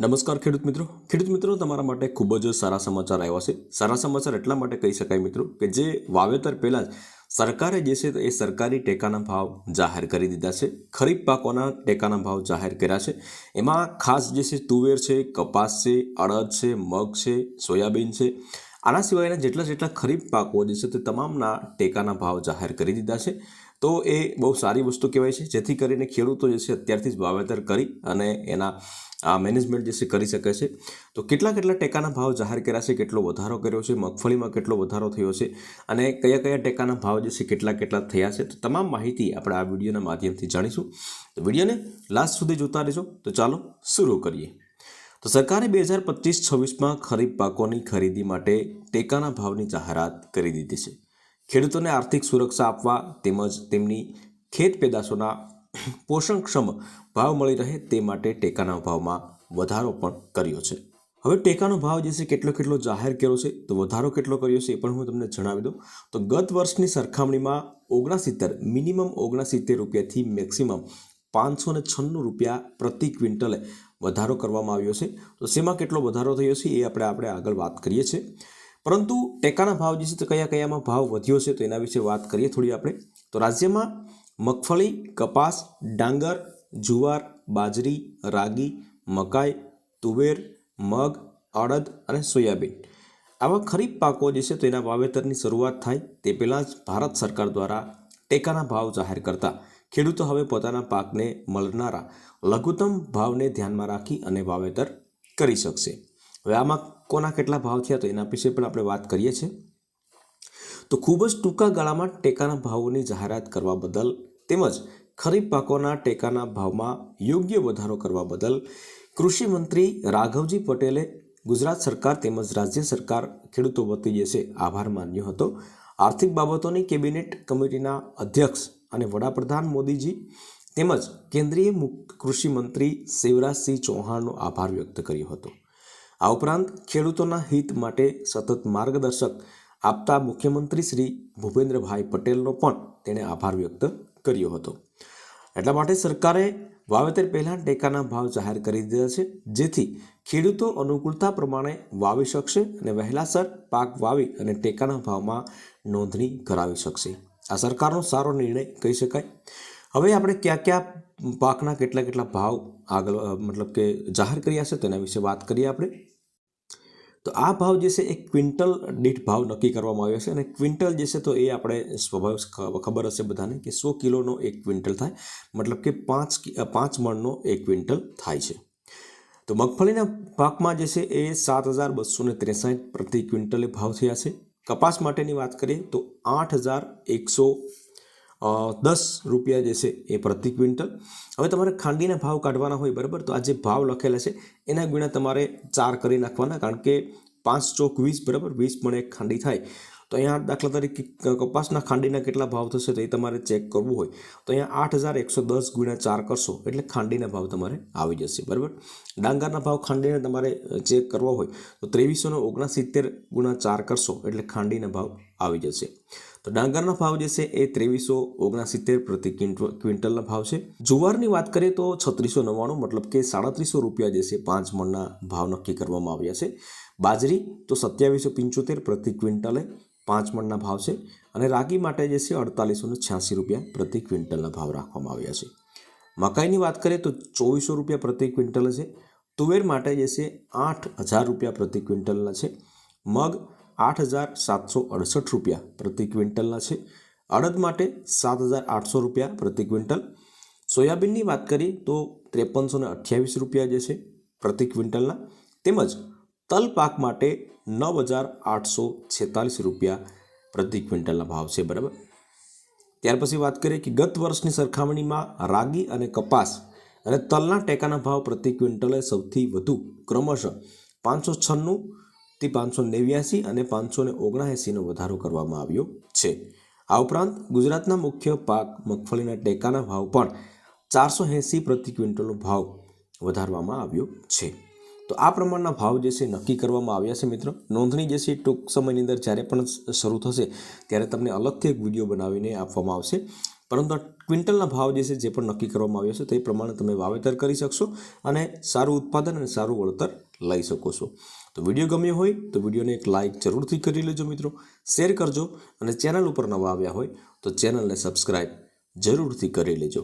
નમસ્કાર ખેડૂત મિત્રો. ખેડૂત મિત્રો, તમારા માટે ખૂબ જ સારા સમાચાર આવ્યા છે. સારા સમાચાર એટલા માટે કહી શકાય મિત્રો કે જે વાવેતર પહેલાં જ સરકારે જે છે એ સરકારી ટેકાના ભાવ જાહેર કરી દીધા છે. ખરીફ પાકોના ટેકાના ભાવ જાહેર કર્યા છે. એમાં ખાસ જે છે તુવેર છે, કપાસ છે, અડદ છે, મગ છે, સોયાબીન છે. આના સિવાયના જેટલા જેટલા ખરીફ પાકો જે છે તે તમામના ટેકાના ભાવ જાહેર કરી દીધા છે. તો એ બહુ સારી વસ્તુ કહેવાય છે. જેથી કરીને ખેડૂતો જે છે અત્યારથી જ વાવેતર કરી અને એના, આ મેનેજમેન્ટ જે છે કરી શકે છે. તો કેટલા કેટલા ટેકાના ભાવ જાહેર કર્યા છે? કેટલો વધારો કર્યો છે? મગફળીમાં કેટલો વધારો થયો છે? અને કયા કયા ટેકાના ભાવ જે છે કેટલા કેટલા થયા છે? તો તમામ માહિતી આપણે આ વિડીયોના માધ્યમથી જાણીશું. તો વિડીયોને લાસ્ટ સુધી જોતા રહેજો. તો ચાલો શરૂ કરીએ. તો સરકારે બે હજાર પચીસ છવ્વીસમાં ખરીફ પાકોની ખરીદી માટે ટેકાના ભાવની જાહેરાત કરી દીધી છે. ખેડૂતોને આર્થિક સુરક્ષા આપવા તેમજ તેમની ખેત પેદાશોના પોષણક્ષમ ભાવ મળી રહે તે માટે ટેકાના ભાવમાં વધારો પણ કર્યો છે. હવે ટેકાનો ભાવ જે છે કેટલો કેટલો જાહેર કર્યો છે, તો વધારો કેટલો કર્યો છે એ પણ હું તમને જણાવી દઉં. તો ગત વર્ષની સરખામણીમાં ઓગણસિત્તેર, મિનિમમ ઓગણસિત્તેર રૂપિયાથી મેક્સિમમ પાંચસો ને છન્નું રૂપિયા પ્રતિ ક્વિન્ટલે વધારો કરવામાં આવ્યો છે. તો શેમાં કેટલો વધારો થયો છે એ આપણે આપણે આગળ વાત કરીએ છીએ. પરંતુ ટેકાના ભાવ જે છે તો કયા કયામાં ભાવ વધ્યો છે તો એના વિશે વાત કરીએ થોડી આપણે. તો રાજ્યમાં મગફળી, કપાસ, ડાંગર, જુવાર, બાજરી, રાગી, મકાઈ, તુવેર, મગ, અડદ અને સોયાબીન. આવા ખરીફ પાકો જે છે તો એના વાવેતરની શરૂઆત થાય તે પહેલાં જ ભારત સરકાર દ્વારા ટેકાના ભાવ જાહેર કરતા. ખેડૂતો હવે પોતાના પાકને મળનારા લઘુત્તમ ભાવને ધ્યાનમાં રાખી અને વાવેતર કરી શકશે. હવે આમાં કોના કેટલા ભાવ થયા તો એના વિશે પણ આપણે વાત કરીએ છીએ. તો ખૂબ જ ટૂંકા ગાળામાં ટેકાના ભાવોની જાહેરાત કરવા બદલ તેમજ ખરીફ પાકોના ટેકાના ભાવમાં યોગ્ય વધારો કરવા બદલ કૃષિ મંત્રી રાઘવજી પટેલે ગુજરાત સરકાર તેમજ રાજ્ય સરકાર ખેડૂતો વતી જે છે આભાર માન્યો હતો. આર્થિક બાબતોની કેબિનેટ કમિટીના અધ્યક્ષ અને વડાપ્રધાન મોદીજી તેમજ કેન્દ્રીય કૃષિ મંત્રી શિવરાજસિંહ ચૌહાણનો આભાર વ્યક્ત કર્યો હતો. આ ઉપરાંત ખેડૂતોના હિત માટે સતત માર્ગદર્શક આપતા મુખ્યમંત્રી શ્રી ભૂપેન્દ્રભાઈ પટેલનો પણ તેણે આભાર વ્યક્ત કર્યો હતો. એટલા માટે સરકારે વાવેતર પહેલાં ટેકાના ભાવ જાહેર કરી દીધા છે, જેથી ખેડૂતો અનુકૂળતા પ્રમાણે વાવી શકશે અને વહેલાસર પાક વાવી અને ટેકાના ભાવમાં નોંધણી કરાવી શકશે. આ સરકારનો સારો નિર્ણય કહી શકાય. હવે આપણે કયા કયા પાકના કેટલા કેટલા ભાવ આગળ મતલબ કે જાહેર કર્યા છે તેના વિશે વાત કરીએ આપણે. તો આ ભાવ જે છે એ ક્વિન્ટલ દીઠ ભાવ નક્કી કરવામાં આવ્યો છે અને ક્વિન્ટલ જે છે તો એ આપણે સ્વભાવ ખબર હશે બધાને કે સો કિલોનો એક ક્વિન્ટલ થાય, મતલબ કે પાંચ પાંચ મણનો એક ક્વિન્ટલ થાય છે. તો મગફળીના પાકમાં જે છે એ સાત હજાર બસો ને ત્રેસઠ પ્રતિ ક્વિન્ટલે ભાવ થયા છે. કપાસ માટેની વાત કરીએ તો આઠ હજાર એકસો દસ રૂપિયા જે છે એ પ્રતિ ક્વિન્ટલ. હવે તમારે ખાંડીના ભાવ કાઢવાના હોય, બરાબર? તો આ જે ભાવ લખેલા છે, એના ગુણ્યા તમારે ચાર કરી નાખવાના, કારણ કે પાંચ ચોક વીસ, બરાબર? વીસ પણ એક ખાંડી થાય. તો અહીંયા દાખલા તરીકે કપાસના ખાંડીના કેટલા ભાવ થશે તો એ તમારે ચેક કરવું હોય. તો અહીંયા આઠ હજાર એકસો દસ ગુણ્યા ચાર કરશો, એટલે ખાંડીના ભાવ તમારે આવી જશે, બરાબર? ડાંગરના ભાવ ખાંડીને તમારે ચેક કરવો હોય, તો ત્રેવીસો ને ઓગણસિત્તેર ગુણ્યા ચાર કરશો, એટલે ખાંડીના ભાવ આવી જશે. તો ડાંગરના ભાવ જે છે એ ત્રેવીસો ઓગણસિત્તેર પ્રતિ ક્વિન્ટ- ક્વિન્ટલના ભાવ છે. જુવારની વાત કરીએ તો છત્રીસો નવ્વાણું મતલબ કે સાડત્રીસો રૂપિયા જે છે પાંચ મણના ભાવ નક્કી કરવામાં આવ્યા છે. બાજરી તો સત્યાવીસો પંચોતેર પ્રતિ ક્વિન્ટલે પાંચ મણના ભાવ છે અને રાગી માટે જે છે અડતાલીસો ને છ્યાસી રૂપિયા પ્રતિ ક્વિન્ટલના ભાવ રાખવામાં આવ્યા છે. મકાઈની વાત કરીએ તો ચોવીસો રૂપિયા પ્રતિ ક્વિન્ટલ છે. તુવેર માટે જે છે આઠ હજાર રૂપિયા પ્રતિ ક્વિન્ટલના છે. મગ આઠ હજાર સાતસો અડસઠ રૂપિયા પ્રતિ ક્વિન્ટલના છે. અડદ માટે સાત હજાર આઠસો રૂપિયા પ્રતિ ક્વિન્ટલ. સોયાબીનની વાત કરીએ તો ત્રેપનસો ને અઠ્યાવીસ રૂપિયા જે છે પ્રતિ ક્વિન્ટલના. તેમજ તલ પાક માટે નવ હજાર આઠસો છેતાલીસ રૂપિયા પ્રતિ ક્વિન્ટલના ભાવ છે, બરાબર? ત્યાર પછી વાત કરીએ કે ગત વર્ષની સરખામણીમાં રાગી અને કપાસ અને તલના ટેકાના ભાવ પ્રતિ ક્વિન્ટલે સૌથી વધુ. ક્રમશઃ પાંચસો છન્નું થી પાંચસો નેવ્યાસી અને પાંચસો ને ઓગણએંસીનો વધારો કરવામાં આવ્યો છે. આ ઉપરાંત ગુજરાતના મુખ્ય પાક મગફળીના ટેકાના ભાવ પણ ચારસો એંસી પ્રતિ ક્વિન્ટલનો ભાવ વધારવામાં આવ્યો છે. તો આ પ્રમાણના ભાવ જે છે નક્કી કરવામાં આવ્યા છે મિત્રો. નોંધણી જે છે ટૂંક સમયની અંદર જ્યારે પણ શરૂ થશે ત્યારે તમને અલગથી એક વીડિયો બનાવીને આપવામાં આવશે. પરંતુ ક્વિન્ટલના ભાવ જે છે, જે પણ નક્કી કરવામાં આવ્યો છે, તે પ્રમાણે તમે વાવેતર કરી શકશો અને સારું ઉત્પાદન અને સારું વળતર લઈ શકો છો. તો વીડિયો ગમ્યો હોય તો વિડીયોને એક લાઇક જરૂરથી કરી લેજો મિત્રો. શેર કરજો અને ચેનલ ઉપર નવા આવ્યા હોય તો ચેનલને સબસ્ક્રાઈબ જરૂરથી કરી લેજો.